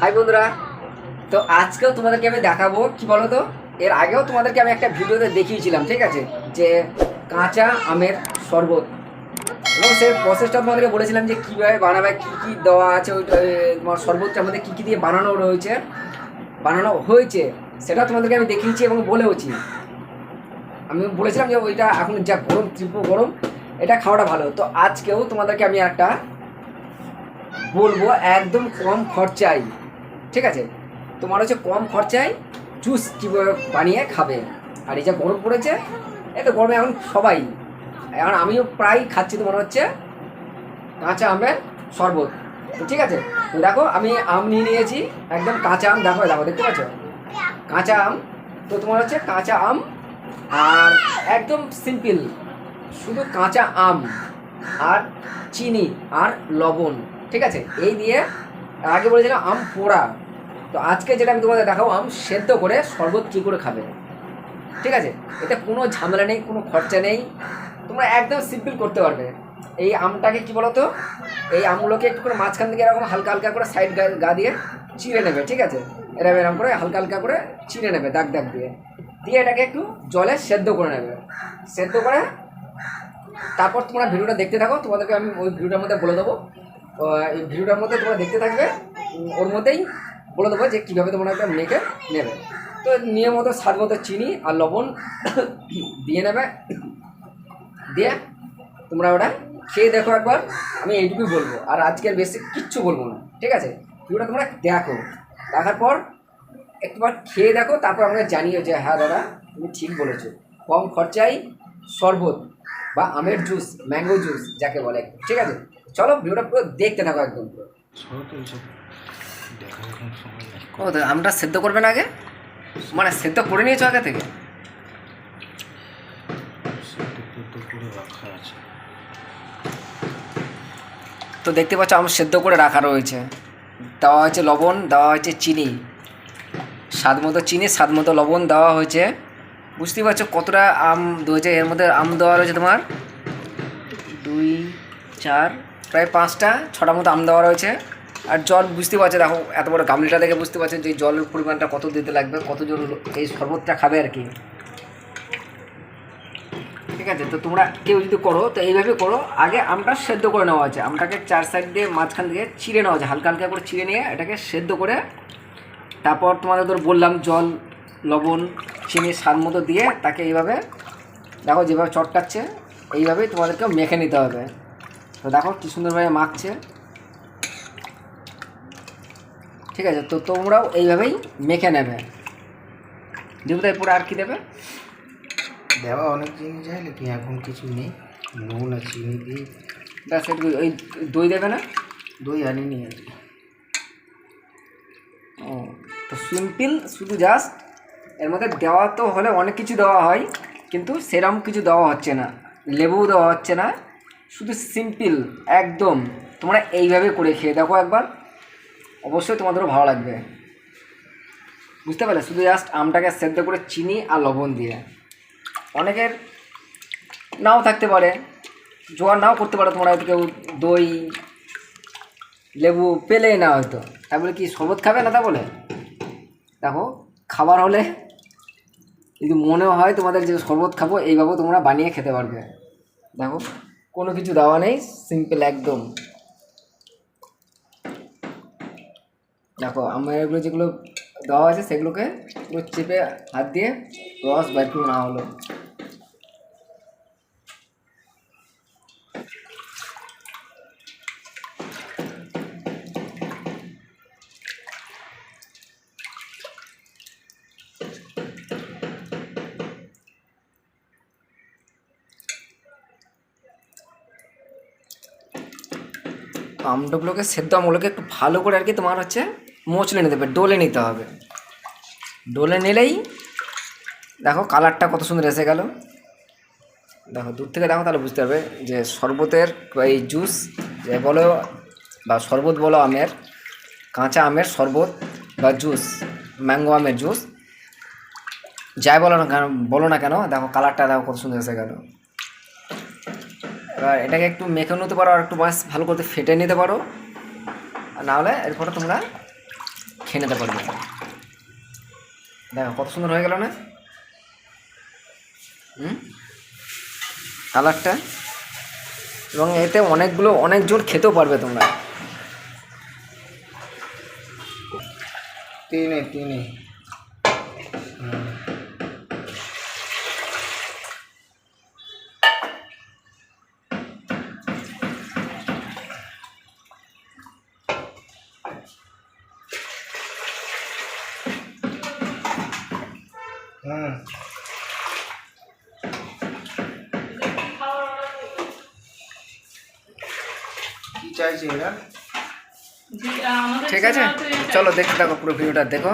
High বন্ধুরা। তো আজকেও তোমাদেরকে আমি দেখাবো, কি বলো তো এর আগেও তোমাদেরকে আমি একটা ভিডিওতে দেখিয়েছিলাম, ঠিক আছে? যে কাঁচা আমের শরবত। এবং সেই প্রসেসটা তোমাদেরকে বলেছিলাম যে কীভাবে বানাবে, কী কী দেওয়া আছে, ওই তোমার শরবতটার মধ্যে কী কী দিয়ে বানানো রয়েছে। বানানো হয়েছে, সেটা তোমাদেরকে আমি দেখিয়েছি এবং বলেওছি। আমি বলেছিলাম যে ওইটা এখন যা গরম, তীব্র গরম, এটা খাওয়াটা ভালো। তো আজকেও তোমাদেরকে আমি একটা বলব, একদম কম খরচায় ঠিক আছে? তোমার হচ্ছে কম খরচায় জুস বানিয়ে খাবে। আর এই যা গরম পড়েছে, এই তো গরমে এখন সবাই। এখন আমিও প্রায় খাচ্ছি তো মনে হচ্ছে কাঁচা আমের শরবত। ঠিক আছে? দেখো, আমি আম নিয়ে নিয়েছি, একদম কাঁচা আম দেখো দেখো, দেখতে পাচ্ছ? কাঁচা আম। তো তোমার হচ্ছে কাঁচা আম আর একদম সিম্পল শুধু কাঁচা আম আর চিনি আর লবণ। ঠিক আছে? এই দিয়ে, আগে বলেছিলাম আম পোড়া। তো আজকে যেটা আমি তোমাদের দেখাবো, আম সেদ্ধ করে শরবত কী করে খাবে। ঠিক আছে? এতে কোনো ঝামেলা নেই, কোনো খরচা নেই। তোমরা একদম সিম্পল করতে পারবে। এই আমটাকে কি বলতো? এই আমগুলোকে একটু করে মাঝখান থেকে এরকম হালকা হালকা করে সাইড গা দিয়ে চিড়ে নেবে, ঠিক আছে? এরকম এরকম করে হালকা হালকা করে চিড়ে নেবে, দাগ দাগ দিয়ে। দিয়ে এটাকে একটু জলে সেদ্ধ করে নেবে। সেদ্ধ করে তারপর তোমরা ভিডিওটা দেখতে থাকো। তোমাদেরকে আমি ওই ভিডিওটার মধ্যে বলে দেবো। ভিডিওটার মধ্যে তোমরা দেখতে থাকবে। ওর মধ্যেই বলে দেবো যে কীভাবে তোমরা একটা মেখে নেবে। তো নিয়ম মতো স্বাদ মতো চিনি আর লবণ দিয়ে নেবে। দিয়ে তোমরা ওটা খেয়ে দেখো একবার। আমি এইটুকুই বলব। আর আজকের বেশি কিচ্ছু বলব না, ঠিক আছে? ভিডিওটা তোমরা দেখো। দেখার পর একবার খেয়ে দেখো, তারপর আমাকে জানিও যে হ্যাঁ দাদা, তুমি ঠিক বলেছ। কম খরচায় শরবত বা আমের জুস, ম্যাঙ্গো জুস, যাকে বলে, ঠিক আছে? চলো ভিডিওটা পুরো দেখতে থাকো একদম পুরো। ও, তো আমটা সেদ্ধ করবে না আগে? মানে সেদ্ধ করে নিয়েছো আগে থেকে? তো দেখতে পাচ্ছ আম সেদ্ধ করে রাখা রয়েছে। দেওয়া হয়েছে লবণ, দেওয়া হয়েছে চিনি। স্বাদ মতো চিনি, স্বাদ মতো লবণ দেওয়া হয়েছে। বুঝতেই পারছ কতটা আম রয়েছে, এর মধ্যে আম দেওয়া রয়েছে তোমার? দুই, চার, প্রায় পাঁচটা, ছটা মতো আম দেওয়া রয়েছে। আর জল বুঝতে পারছ দেখো, এত বড় গামলিটা দেখে বুঝতে পারছ যে জলের পরিমাণটা কত দিতে লাগবে কত জন এই শরবতটা খাবে আর কি। ঠিক আছে, তো তোমরা কেউ যদি করো, তো এইভাবে করো, আগে আমটা সেদ্ধ করে নেওয়া আছে। আমটাকে চার সাইড দিয়ে মাঝখান দিয়ে চিড়ে নেওয়া আছে, হালকা হালকা করে চিড়ে নিয়ে এটাকে সেদ্ধ করে, তারপর তোমাদের ধর বললাম জল, লবণ, চিনি, স্বাদ মতো দিয়ে তাকে এইভাবে, দেখো যেভাবে চটকাচ্ছে, এইভাবেই তোমাদেরকে মেখে নিতে হবে। তো দেখো কী সুন্দরভাবে মাখছে। ঠিক আছে তো তোমরাও এইভাবেই মেখে নেবে। দেবতায় পরে আর কি দেবে? দেওয়া অনেক জিনিস যায় লেকিন এখন কিছু নেই। নুন আর চিনি দিয়ে ব্যাস ওই দই দেবে না? দই আনিনি আজকে। ও তো সিম্পল শুধু জাস্ট এর মধ্যে দেওয়া তো হলে অনেক কিছু দেওয়া হয় কিন্তু সেরকম কিছু দেওয়া হচ্ছে না। লেবু দেওয়া হচ্ছে না। শুধু সিম্পল একদম। তোমরা এইভাবে করে খেয়ে দেখো একবার। অবশ্যই তোমাদেরও ভালো লাগবে। বুঝতে পারলে শুধু জাস্ট আমটাকে সেদ্ধ করে চিনি আর লবণ দিয়ে। অনেকের নাও থাকতে পারে। জোয়ার নাও করতে পারো তোমরা, হয়তো কেউ দই, লেবু পেলে না হয়তো। তাই বলে কি, শরবত খাবে না তা বলে? দেখো, খাবার হলে যদি মনেও হয় তোমাদের যে শরবত খাব এইভাবে তোমরা বানিয়ে খেতে পারবে। দেখো, কোনো কিছু দেওয়া নেই সিম্পল একদম। দেখো, আমার এগুলো যেগুলো দেওয়া আছে সেগুলোকে পুরো চেপে হাত দিয়ে রস বাইর করে নেওয়া হলো। আমটাগুলোকে সেদ্ধ আমগুলোকে একটু ভালো করে আর কি তোমার হচ্ছে মোচলে নিতে হবে, ডোলে নিতে হবে। ডোলে নিলেই দেখো কালারটা কত সুন্দর এসে গেল। দেখো দূর থেকে দেখো তাহলে বুঝতে পারবে যে শরবতের এই জুস যে বলো বা শরবত বলো আমের, কাঁচা আমের শরবত বা জুস ম্যাঙ্গো আমের জুস যাই বলো না কেন, বলো না কেন, দেখো কালারটা দেখো কত সুন্দর এসে গেল। এবার এটাকে একটু মেখে নিতে পারো আর একটু বাস ভালো করে ফেটে নিতে পারো। আর না হলে এরপরে তোমরা খেয়ে নিতে পারবে। দেখো, কত সুন্দর হয়ে গেল না? হুম? কালারটা? এবং এতে অনেকগুলো, অনেক জোর খেতেও পারবে তোমরা। তিনে তিনে হুম। হুম কি চাইছে এরা? ঠিক আছে চলো দেখতে থাকো পুরো ভিডিওটা দেখো।